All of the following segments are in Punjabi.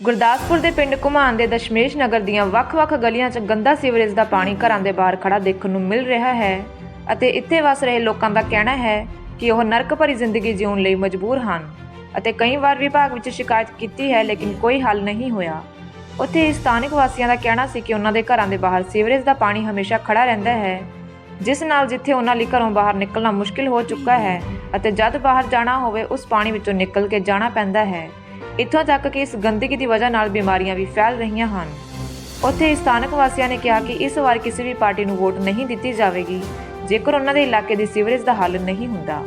ਗੁਰਦਾਸਪੁਰ ਦੇ ਪਿੰਡ ਘੁਮਾਨ ਦੇ ਦਸ਼ਮੇਸ਼ ਨਗਰ ਦੀਆਂ ਵੱਖ-ਵੱਖ ਗਲੀਆਂ 'ਚ ਗੰਦਾ ਸੀਵਰੇਜ ਦਾ ਪਾਣੀ ਘਰਾਂ ਦੇ ਬਾਹਰ ਖੜਾ ਦੇਖਣ ਨੂੰ ਮਿਲ ਰਿਹਾ ਹੈ ਅਤੇ ਇੱਥੇ ਵਸ ਰਹੇ ਲੋਕਾਂ ਦਾ ਕਹਿਣਾ ਹੈ ਕਿ ਉਹ ਨਰਕ ਭਰੀ ਜ਼ਿੰਦਗੀ ਜਿਉਣ ਲਈ ਮਜਬੂਰ ਹਨ ਅਤੇ ਕਈ ਵਾਰ ਵਿਭਾਗ ਵਿੱਚ ਸ਼ਿਕਾਇਤ ਕੀਤੀ ਹੈ, ਲੇਕਿਨ ਕੋਈ ਹੱਲ ਨਹੀਂ ਹੋਇਆ। ਉੱਥੇ ਸਥਾਨਕ ਵਾਸੀਆਂ ਦਾ ਕਹਿਣਾ ਸੀ ਕਿ ਉਹਨਾਂ ਦੇ ਘਰਾਂ ਦੇ ਬਾਹਰ ਸੀਵਰੇਜ ਦਾ ਪਾਣੀ ਹਮੇਸ਼ਾ ਖੜਾ ਰਹਿੰਦਾ ਹੈ, ਜਿਸ ਨਾਲ ਜਿੱਥੇ ਉਹਨਾਂ ਲਈ ਘਰੋਂ ਬਾਹਰ ਨਿਕਲਣਾ ਮੁਸ਼ਕਿਲ ਹੋ ਚੁੱਕਾ ਹੈ ਅਤੇ ਜਦ ਬਾਹਰ ਜਾਣਾ ਹੋਵੇ, ਉਸ ਪਾਣੀ ਵਿੱਚੋਂ ਨਿਕਲ ਕੇ ਜਾਣਾ ਪੈਂਦਾ ਹੈ। ਇੱਥੋਂ ਤੱਕ ਕਿ ਇਸ ਗੰਦਗੀ ਦੀ ਵਜ੍ਹਾ ਨਾਲ ਬਿਮਾਰੀਆਂ ਵੀ ਫੈਲ ਰਹੀਆਂ ਹਨ। ਉੱਥੇ ਸਥਾਨਕ ਵਾਸੀਆਂ ਨੇ ਕਿਹਾ ਕਿ ਇਸ ਵਾਰ ਕਿਸੇ ਵੀ ਪਾਰਟੀ ਨੂੰ ਵੋਟ ਨਹੀਂ ਦਿੱਤੀ ਜਾਵੇਗੀ, ਜੇਕਰ ਉਹਨਾਂ ਦੇ ਇਲਾਕੇ ਦੀ ਸੀਵਰੇਜ ਦਾ ਹੱਲ ਨਹੀਂ ਹੁੰਦਾ।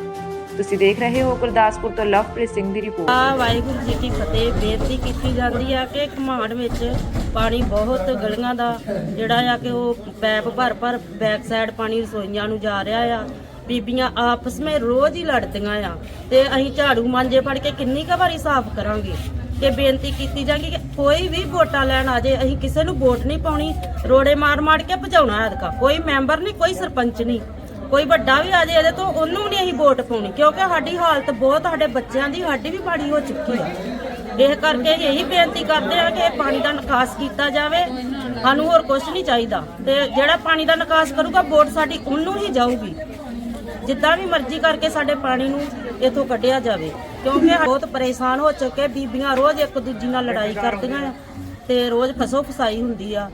ਤੁਸੀਂ ਦੇਖ ਰਹੇ ਹੋ ਗੁਰਦਾਸਪੁਰ ਤੋਂ ਲਵਪ੍ਰੀਤ ਸਿੰਘ ਦੀ ਰਿਪੋਰਟ। ਆ ਵਾਹਿਗੁਰੂ ਜੀ ਕੀ ਫਤਿਹ। ਬੇਨਤੀ ਕੀਤੀ ਜਾਂਦੀ ਆ ਕਿ ਘਮਾੜ ਵਿੱਚ ਪਾਣੀ ਬਹੁਤ ਗਲੀਆਂ ਦਾ ਜਿਹੜਾ ਆ ਕਿ ਉਹ ਪੈਪ ਭਰ ਭਰ ਬੈਕ ਸਾਈਡ ਪਾਣੀ ਰਸੋਈਆਂ ਨੂੰ ਜਾ ਰਿਹਾ ਆ। ਬੀਬੀਆਂ ਆਪਸ ਵਿੱਚ ਰੋਜ਼ ਹੀ ਲੜਦੀਆਂ ਆ। ਤੇ ਅਸੀਂ ਝਾੜੂ ਮਾਂਜੇ ਫੜ ਕੇ ਕਿੰਨੀ ਕੁ ਵਾਰੀ ਸਾਫ਼ ਕਰਾਂਗੇ। ਕਿ ਬੇਨਤੀ ਕੀਤੀ ਜਾਂਦੀ ਕਿ ਕੋਈ ਵੀ ਵੋਟਾਂ ਲੈਣ ਆ ਜੇ ਅਸੀਂ ਕਿਸੇ ਨੂੰ ਵੋਟ ਨਹੀਂ ਪਾਉਣੀ। ਰੋੜੇ ਮਾਰ ਮਾਰ ਕੇ ਭਜਾਉਣਾ ਐਤਕਾ ਕੋਈ ਮੈਂਬਰ ਨਹੀਂ, ਕੋਈ ਸਰਪੰਚ ਨਹੀਂ। ਕੋਈ ਵੱਡਾ ਵੀ ਆ ਜੇ ਇਹਦੇ ਤੋਂ, ਉਹਨੂੰ ਨਹੀਂ ਅਸੀਂ ਵੋਟ ਪਾਉਣੀ। ਕਿਉਂਕਿ ਸਾਡੀ ਹਾਲਤ ਬਹੁਤ, ਸਾਡੇ ਬੱਚਿਆਂ ਦੀ ਸਾਡੀ ਵੀ ਮਾੜੀ ਹੋ ਚੁੱਕੀ ਹੈ ਇਸ ਕਰਕੇ ਅਸੀਂ ਇਹੀ ਬੇਨਤੀ ਕਰਦੇ ਆ ਕਿ ਇਹ ਪਾਣੀ ਦਾ ਨਿਕਾਸ ਕੀਤਾ ਜਾਵੇ। ਸਾਨੂੰ ਹੋਰ ਕੁਝ ਨਹੀਂ ਚਾਹੀਦਾ। ਤੇ ਜਿਹੜਾ ਪਾਣੀ ਦਾ ਨਿਕਾਸ ਕਰੂਗਾ, ਵੋਟ ਸਾਡੀ ਉਹਨੂੰ ਹੀ ਜਾਊਗੀ। ਜਿੱਦਾਂ ਵੀ ਮਰਜ਼ੀ ਕਰਕੇ ਸਾਡੇ ਪਾਣੀ ਨੂੰ ਇਥੋਂ ਕੱਢਿਆ ਜਾਵੇ। ਕਿਉਂਕਿ ਬਹੁਤ ਪਰੇਸ਼ਾਨ ਹੋ ਚੁੱਕੇ, ਬੀਬੀਆਂ ਰੋਜ਼ ਇੱਕ ਦੂਜੀ ਨਾਲ ਲੜਾਈ ਕਰਦੀਆਂ ਆ ਤੇ ਰੋਜ਼ ਫਸੋ ਫਸਾਈ ਹੁੰਦੀ ਆ।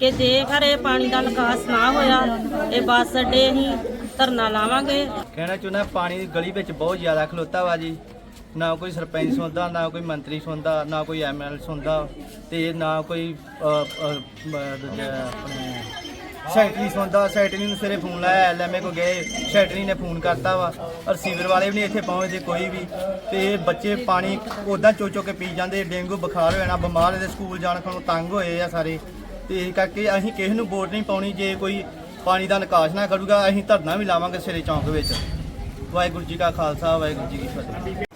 ਕਿ ਜੇਕਰ ਇਹ ਪਾਣੀ ਦਾ ਨਿਕਾਸ ਨਾ ਹੋਇਆ, ਇਹ ਬੱਸ ਅੱਡੇ ਅਸੀਂ ਧਰਨਾ ਲਾਵਾਂਗੇ। ਕਹਿਣਾ ਚਾਹੁੰਦਾ ਪਾਣੀ ਦੀ ਗਲੀ ਵਿੱਚ ਬਹੁਤ ਜ਼ਿਆਦਾ ਖਲੋਤਾ ਵਾ ਜੀ। ਨਾ ਕੋਈ ਸਰਪੰਚ ਸੁਣਦਾ, ਨਾ ਕੋਈ ਮੰਤਰੀ ਸੁਣਦਾ, ਨਾ ਕੋਈ ਐਮਐਲ ਸੁਣਦਾ ਤੇ ਨਾ ਕੋਈ ਆਪਣੇ ਸੈਕਟਰੀ ਸੁਣਦਾ ਸੈਕਟਰੀ ਨੂੰ ਸਵੇਰੇ ਫੋਨ ਲਾਇਆ ਐਲਐਮਏ ਕੋ ਗਏ ਸੈਕਟਰੀ ਨੇ ਫੋਨ ਕਰਤਾ ਵਾ। ਰਿਸੀਵਰ ਵਾਲੇ ਵੀ ਨਹੀਂ ਇੱਥੇ ਪਹੁੰਚਦੇ ਕੋਈ ਵੀ। ਤੇ ਇਹ ਬੱਚੇ ਪਾਣੀ ਉਦਾਂ ਚੋ ਚੋ ਕੇ ਪੀ ਜਾਂਦੇ, ਡੇਂਗੂ ਬੁਖਾਰ ਹੋ ਜਾਣਾ ਬਿਮਾਰ ਦੇ ਸਕੂਲ ਜਾਣ ਖਣੋਂ ਤੰਗ ਹੋਏ ਆ ਸਾਰੇ। ਤੇ ਇਸ ਕਰਕੇ ਅਸੀਂ ਕਿਸੇ ਨੂੰ ਵੋਟ ਨਹੀਂ ਪਾਉਣੀ, ਜੇ ਕੋਈ ਪਾਣੀ ਦਾ ਨਿਕਾਸ ਨਾ ਕਰੂਗਾ, ਅਸੀਂ ਧਰਨਾ ਵੀ ਲਾਵਾਂਗੇ ਸਵੇਰੇ ਚੌਂਕ ਵਿੱਚ। ਵਾਹਿਗੁਰੂ ਜੀ ਕਾ ਖਾਲਸਾ, ਵਾਹਿਗੁਰੂ ਜੀ ਕੀ ਫਤਿਹ।